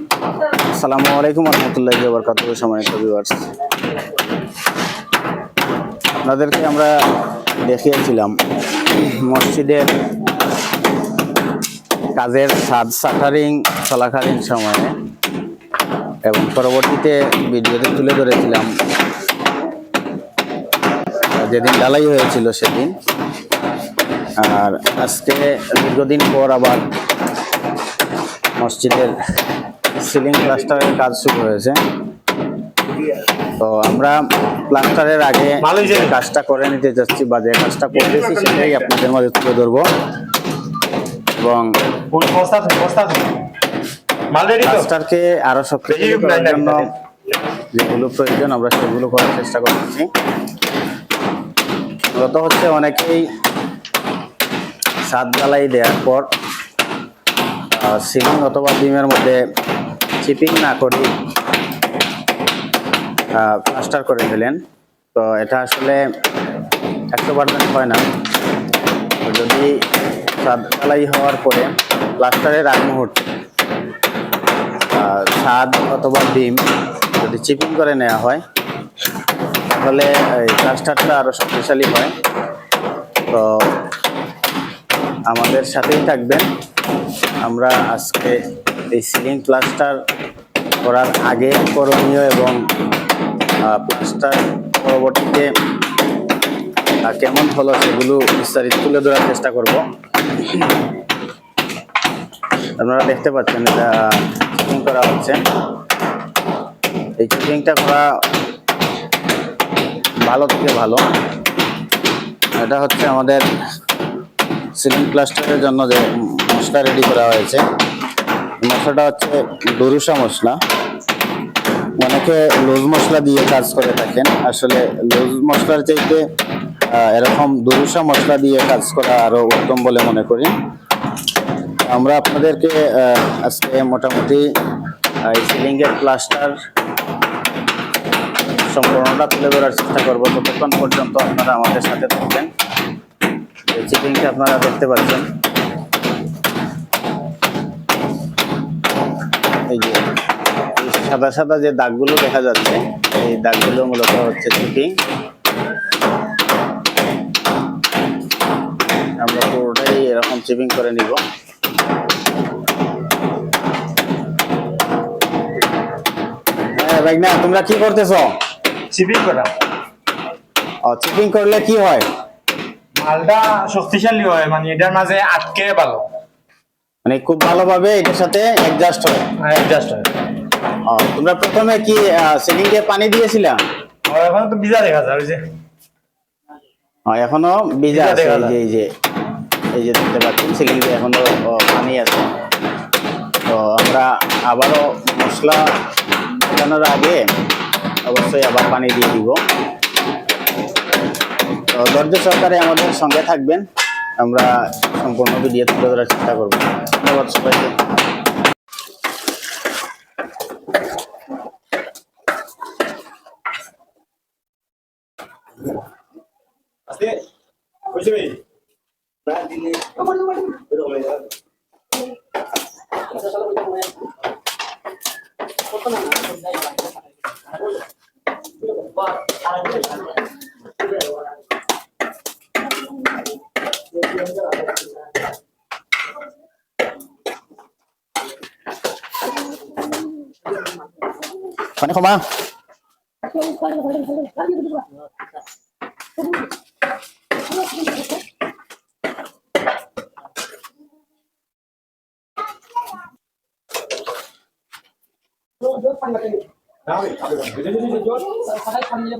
আসসালামু আলাইকুম রহমতুল্লাহ বরকাত সময় ভিউয়ার্স আপনাদেরকে আমরা দেখিয়েছিলাম মসজিদের কাজের সাদ সাটারিং, চলাকালীন সময়ে এবং পরবর্তীতে ভিডিওতে তুলে ধরেছিলাম যেদিন ঢালাই হয়েছিল সেদিন। আর আজকে দীর্ঘদিন পর আবার মসজিদের সিলিং প্লাস্টারের কাজ শুরু হয়েছে। তো আমরা প্লাস্টারের আগে যে কাজটা করে নিতে যাচ্ছি বা যে কাজটা করতেছি সেটাই আপনাদের মাঝে তুলে ধরবো। এবং কাজটাকে আরও বেশি করার জন্য যেগুলো প্রয়োজন আমরা সেগুলো করার চেষ্টা করতেছি। মূলত হচ্ছে অনেকেই ছাদ ঢালাই দেওয়ার পর সিলিং অথবা বিমের মধ্যে চিপিং না করে প্লাস্টার করে দিলেন। তো এটা আসলে একশো পার্সেন্ট হয় না। যদি ছাদ ঢালাই হওয়ার পরে প্লাস্টারের আগ মুহূর্তে ছাদ অথবা ডিম যদি চিপিং করে নেওয়া হয়, তাহলে এই প্লাস্টারটা আরও শক্তিশালী হয়। তো আমাদের সাথেই থাকবেন। আমরা আজকে এই সিলিং প্লাস্টার করার আগে করণীয় এবং প্লাস্টার পরবর্তীতে কেমন হলো সেগুলো বিস্তারিত তুলে ধরার চেষ্টা করব। আপনারা দেখতে পাচ্ছেন এটা চিপিং করা হচ্ছে। এই চিপিংটা করা ভালো থেকে ভালো। এটা হচ্ছে আমাদের সিলিং প্লাস্টারের জন্য যে মশলা রেডি করা হয়েছে। মশলাটা হচ্ছে দরুসা মশলা। অনেকে লুজ মশলা দিয়ে কাজ করে থাকেন। আসলে লুজ মশলার চাইতে এরকম দরুসা মশলা দিয়ে কাজ করা আরও উত্তম বলে মনে করি। আমরা আপনাদেরকে আজকে মোটামুটি আহ, এই সিলিং প্লাস্টার সম্পূর্ণটা তুলে ধরার চেষ্টা করব। ততক্ষণ পর্যন্ত আপনারা আমাদের সাথে থাকবেন। এই চিপিংটা আপনারা দেখতে পাচ্ছেন। এই যে সাদা সাদা যে দাগগুলো দেখা যাচ্ছে এই দাগগুলো মূলত হচ্ছে চিপিং আমরা পুরোটাই এরকম চিপিং করে নিব। হ্যাঁ ভাই না তোমরা কি করতেছো? সিপিং করা। চিপিং করলে কি হয়? মালটা শক্তিশালী হয় মানে এটার মাঝে আটকে ভালো। মানে খুব ভালোভাবে এটার সাথে অ্যাডজাস্ট হয়। অ্যাডজাস্ট হয়। তোমরা প্রথমে কি সিলিং এ পানি দিয়েছিলা? আর এখন তো বিজা দেখা যায় ওই যে। এখনও ভিজা ভিজা আছে দেখা এই যে এই যে এই যে দেখতে পাচ্ছেন সিলিং এ এখনও পানি আছে। তো আমরা আবারও মশলা ঢোকানোর আগে অবশ্যই আবার পানি দিয়ে দিব। তো ধৈর্য সহকারে আমাদের সঙ্গে থাকবেন আমরা সম্পূর্ণ ভিডিও তুলে ধরার চেষ্টা করব। ধন্যবাদ সবাইকে আস্তে বুঝছি ভাই வணக்கம்மா ஜோர் பண்ணல ஜோர் சகாய் பண்ணல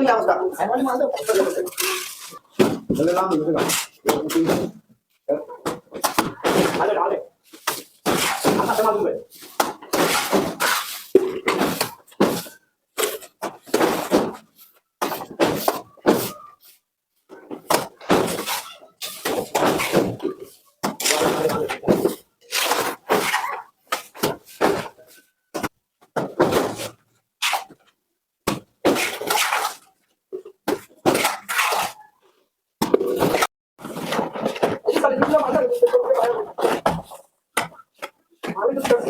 这个样子的还妈的这个样子的还在拉这个。我不哪里还怕什么 Obrigado.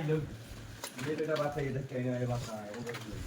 राहिलं मी ते डबा काही धक्के नाही बाबा वगैरे